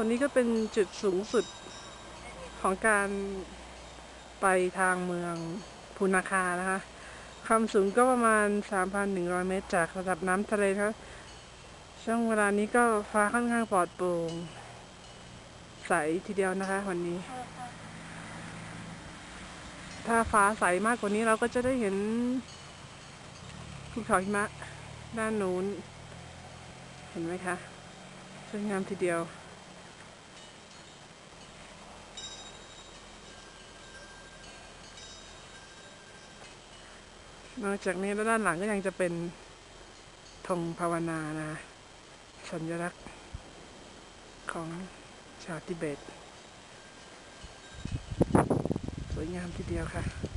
ตัวนี้ก็เป็นจุดสูงสุดของการไปทางเมืองพูนาคานะคะ ความสูงก็ประมาณ 3,100 เมตร จากระดับน้ำทะเลนะคะช่วงเวลานี้ก็ฟ้าค่อนข้างปลอดโปร่งใสทีเดียวนะคะวันนี้ ถ้าฟ้าใสมากกว่านี้เราก็จะได้เห็นภูเขาหิมะด้านนู้น เห็นไหมคะสวยงามทีเดียว นอกจากนี้แล้วด้านหลังก็ยังจะเป็นธงภาวนานะ สัญลักษณ์ของชาวทิเบต สวยงามทีเดียวค่ะ